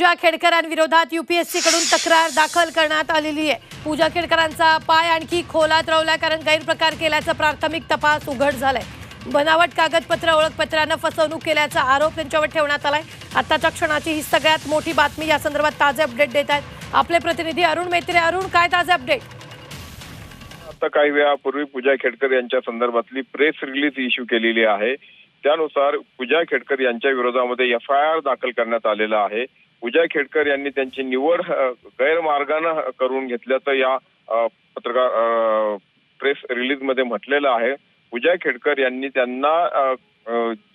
पूजा खेडकरांविरोधात UPSC कडून तक्रार दाखल करण्यात आलेली आहे. पूजा खेडकरांचा पाय आणखी खोलात रवला कारण गैरप्रकार केल्याचा प्राथमिक तपास उघड झालाय. बनावट कागदपत्र ओळखपत्रानं फसवणूक केल्याचा आरोप त्यांच्यावर ठेवण्यात आलाय. आताच्या क्षणाची ही सगळ्यात मोठी बातमी या संदर्भात ताजे अपडेट देत आहेत. आपले प्रतिनिधी अरुण मेत्रे. अरुण काय ताजे अपडेट? आता काही वेळापूर्वी पूजा खेडकर यांच्या संदर्भातली प्रेस रिलीज इश्यू केलेली आहे. त्यानुसार पूजा खेडकर यांच्या विरोधामध्ये एफ आय आर दाखल करण्यात आलेला आहे. पूजा खेडकर यांनी त्यांची निवड गैरमार्गानं करून घेतल्याचं या पत्रकार प्रेस रिलीजमध्ये म्हटलेलं आहे. पूजा खेडकर यांनी त्यांना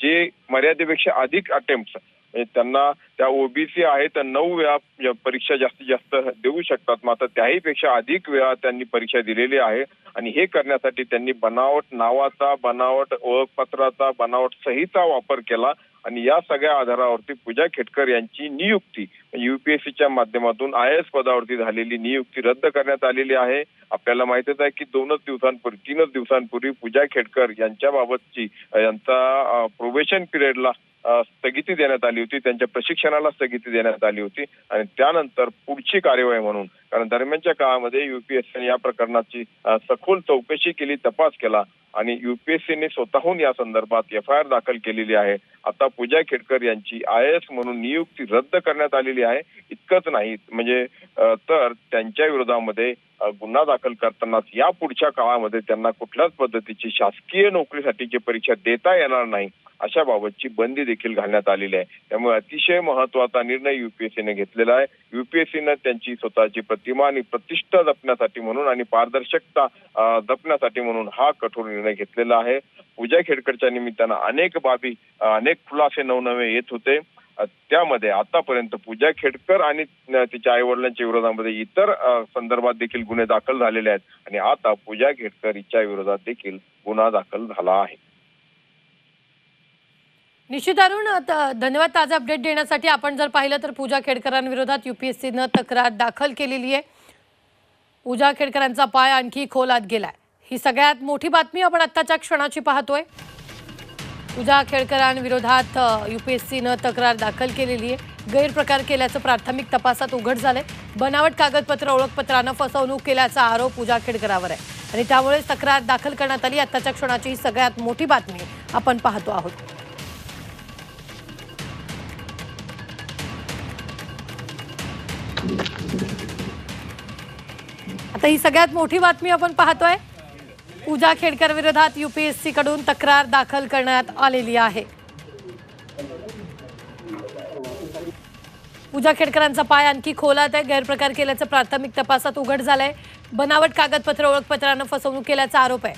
जे मर्यादेपेक्षा अधिक अटेम्प्ट म्हणजे त्यांना त्या ओबीसी आहेत त्या नऊ वेळा परीक्षा जास्तीत जास्त देऊ शकतात मात्र त्याही पेक्षा अधिक वेळा त्यांनी परीक्षा दिलेली आहे. आणि हे करण्यासाठी त्यांनी बनावट नावाचा बनावट ओळखपत्राचा बनावट सहीचा वापर केला. आणि या सगळ्या आधारावरती पूजा खेटकर यांची नियुक्ती युपीएससीच्या माध्यमातून आय एस पदावरती झालेली नियुक्ती रद्द करण्यात आलेली आहे. आपल्याला माहितीच आहे की दोनच दिवसांपूर्वी तीनच दिवसांपूर्वी पूजा खेडकर यांच्याबाबतची यांचा प्रोबेशन पिरियडला स्थगिती देण्यात आली होती. त्यांच्या प्रशिक्षणाला स्थगिती देण्यात आली होती. आणि त्यानंतर पुढची कार्यवाही म्हणून कारण दरम्यानच्या काळामध्ये युपीएससीने या प्रकरणाची सखोल चौकशी केली तपास केला आणि युपीएससीने स्वतःहून या संदर्भात एफ आय आर दाखल केलेली आहे. आता पूजा खेडकर यांची आय एस म्हणून नियुक्ती रद्द करण्यात आलेली आहे. इतकंच नाही म्हणजे तर त्यांच्या विरोधामध्ये गुन्हा दाखल करतानाच या पुढच्या काळामध्ये त्यांना कुठल्याच पद्धतीची शासकीय नोकरीसाठीची परीक्षा देता येणार नाही अशा बाबतची बंदी देखील घालण्यात आलेली आहे. त्यामुळे अतिशय महत्त्वाचा निर्णय युपीएससीने घेतलेला आहे. युपीएससीनं त्यांची स्वतःची प्रतिमा आणि प्रतिष्ठा जपण्यासाठी म्हणून आणि पारदर्शकता जपण्यासाठी म्हणून हा कठोर निर्णय घेतलेला आहे. पूजा खेडकरच्या निमित्तानं अनेक बाबी अनेक खुलासे नवनवे येत होते. त्यामध्ये आतापर्यंत पूजा खेडकर आणि तिच्या आई वडिलांच्या विरोधामध्ये इतर संदर्भात देखील गुन्हे दाखल झालेले आहेत. आणि आता पूजा खेडकर हिच्या विरोधात देखील गुन्हा दाखल झाला आहे. निश्चित अरुण धन्यवाद ताजा अपडेट देण्यासाठी. आपण जर पाहिलं तर पूजा खेडकरांविरोधात युपीएससीनं तक्रार दाखल केलेली आहे. पूजा खेडकरांचा पाय आणखी खोलात गेलाय. ही सगळ्यात मोठी बातमी आपण आत्ताच्या क्षणाची पाहतोय. पूजा खेडकरांविरोधात सीनं तक्रार दाखल केलेली आहे. गैरप्रकार केल्याचं प्राथमिक तपासात उघड झालंय. बनावट कागदपत्र ओळखपत्रानं फसवणूक केल्याचा आरोप पूजा खेडकरावर आहे. आणि त्यामुळे तक्रार दाखल करण्यात आली. आत्ताच्या क्षणाची ही सगळ्यात मोठी बातमी आपण पाहतो आहोत. आता ही सगळ्यात मोठी बातमी आपण पाहतोय. पूजा खेडकर विरोधात यूपीएससी कडून तक्रार दाखल करण्यात आलेली आहे. पूजा खेडकरांचा पाय आणखी खोलात आहे. गैरप्रकार केल्याचं प्राथमिक तपासात उघड झालंय. बनावट कागदपत्र ओळखपत्रानं फसवणूक केल्याचा आरोप आहे.